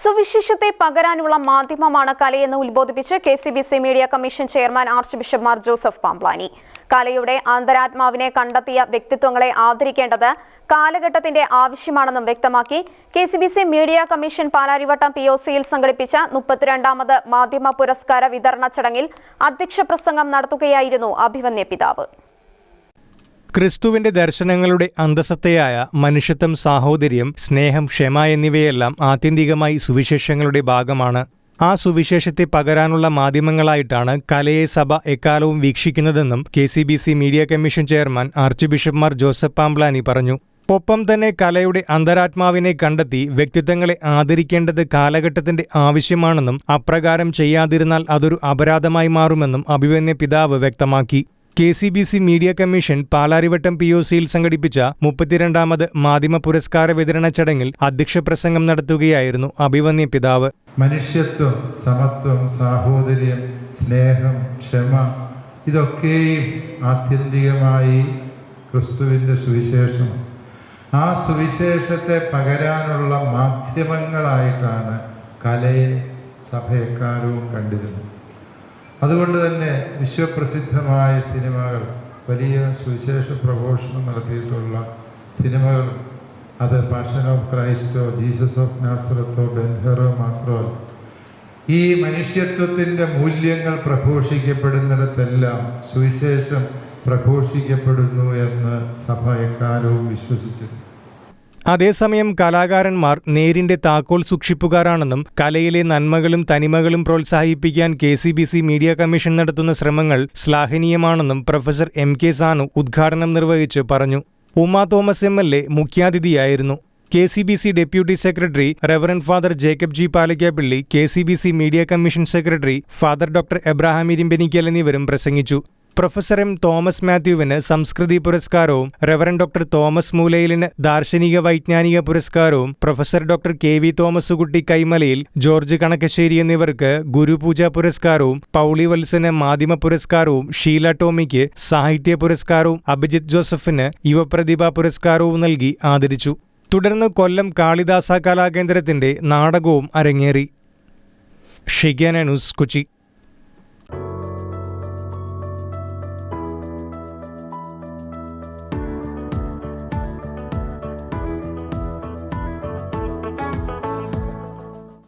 സുവിശേഷത്തെ പകരാനുള്ള മാധ്യമമാണ് കലയെന്ന് ഉത്ബോധിപ്പിച്ച് K C B C media commission chairman archbishop Mar Joseph Pamplany. കലയുടെ അന്തരാത്മാവിനെ കണ്ടെത്തിയ വ്യക്തിത്വങ്ങളെ ആദരിക്കേണ്ടത് കാലഘട്ടത്തിന്റെ ആവശ്യമാണെന്നും വ്യക്തമാക്കി K C B C media commission Palarivattam P O സിയിൽ സംഘടിപ്പിച്ച മുപ്പത്തിരണ്ടാമത് മാധ്യമ പുരസ്കാര വിതരണ ചടങ്ങിൽ അധ്യക്ഷ പ്രസംഗം നടത്തുകയായിരുന്നു അഭിവന്യ പിതാവ്. ക്രിസ്തുവിന്റെ ദർശനങ്ങളുടെ അന്തസത്തയായ മനുഷ്യത്വം സാഹോദര്യം സ്നേഹം ക്ഷമ എന്നിവയെല്ലാം ആത്യന്തികമായി സുവിശേഷങ്ങളുടെ ഭാഗമാണ്. ആ സുവിശേഷത്തെ പകരാനുള്ള മാധ്യമങ്ങളായിട്ടാണ് കലയെ സഭ എക്കാലവും വീക്ഷിക്കുന്നതെന്നും K C B C media commission chairman arch ബിഷപ്പ്മാർ ജോസഫ് പാംബ്ലാനി പറഞ്ഞു. ഒപ്പം തന്നെ കലയുടെ അന്തരാത്മാവിനെ കണ്ടെത്തി വ്യക്തിത്വങ്ങളെ ആദരിക്കേണ്ടത് കാലഘട്ടത്തിന്റെ ആവശ്യമാണെന്നും അപ്രകാരം ചെയ്യാതിരുന്നാൽ അതൊരു അപരാധമായി മാറുമെന്നും അഭിമന്യ പിതാവ് വ്യക്തമാക്കി. K C B C media commission Palarivattam P O സിയിൽ സംഘടിപ്പിച്ച മുപ്പത്തിരണ്ടാമത് മാധ്യമ പുരസ്കാര വിതരണ ചടങ്ങിൽ അധ്യക്ഷ പ്രസംഗം നടത്തുകയായിരുന്നു അഭിവന്യ പിതാവ്. മനുഷ്യത്വം സമത്വം സാഹോദര്യം സ്നേഹം ക്ഷമ ഇതൊക്കെയും ആത്യന്തികമായി ക്രിസ്തുവിന്റെ സുവിശേഷം. ആ സുവിശേഷത്തെ പകരാനുള്ള മാധ്യമങ്ങളായിട്ടാണ് കലയെ സഭയക്കാരവും കണ്ടിരുന്നത്. അതുകൊണ്ട് തന്നെ വിശ്വപ്രസിദ്ധമായ സിനിമകൾ വലിയ സുവിശേഷ പ്രഘോഷണം നടത്തിയിട്ടുള്ള സിനിമകൾ അത് പാഷൻ ഓഫ് ക്രൈസ്റ്റോ ജീസസ് ഓഫ് നാസ്രത്തോ ബെൻഹറോ മാത്രമല്ല. ഈ മനുഷ്യത്വത്തിന്റെ മൂല്യങ്ങൾ പ്രഘോഷിക്കപ്പെടുന്നിടത്തെല്ലാം സുവിശേഷം പ്രഘോഷിക്കപ്പെടുന്നു എന്ന് സഭ എക്കാലവും വിശ്വസിച്ചു അതേസമയം കലാകാരന്മാർ നേരിന്റെ താക്കോൽ സൂക്ഷിപ്പുകാരാണെന്നും കലയിലെ നന്മകളും തനിമകളും പ്രോത്സാഹിപ്പിക്കാൻ K C B C media commission നടത്തുന്ന ശ്രമങ്ങൾ ശ്ലാഘനീയമാണെന്നും പ്രൊഫസർ എം കെ സാനു ഉദ്ഘാടനം നിർവഹിച്ച് പറഞ്ഞു. Uma Thomas M L A മുഖ്യാതിഥിയായിരുന്നു. K C B C deputy secretary reverend father Jacob G Palakkappilly K C B C media commission secretary father doctor Abraham Irimbanikkal എന്നിവരും പ്രസംഗിച്ചു. Professor M Thomas മാത്യുവിന് സംസ്കൃതി പുരസ്കാരവും reverend doctor Thomas മൂലയിലിന് ദാർശനിക വൈജ്ഞാനിക പുരസ്കാരവും professor doctor K V Thomaskutty Kaimalayil George Kanakassery എന്നിവർക്ക് ഗുരുപൂജ പുരസ്കാരവും പൗളി വത്സന് മാധ്യമ പുരസ്കാരവും ഷീല ടോമിക്ക് സാഹിത്യ പുരസ്കാരവും അഭിജിത് ജോസഫിന് യുവപ്രതിഭ പുരസ്കാരവും നൽകി ആദരിച്ചു. തുടർന്ന് കൊല്ലം കാളിദാസ കലാകേന്ദ്രത്തിന്റെ നാടകവും അരങ്ങേറി. ഷിഗ്യാന ന്യൂസ് കൊച്ചി.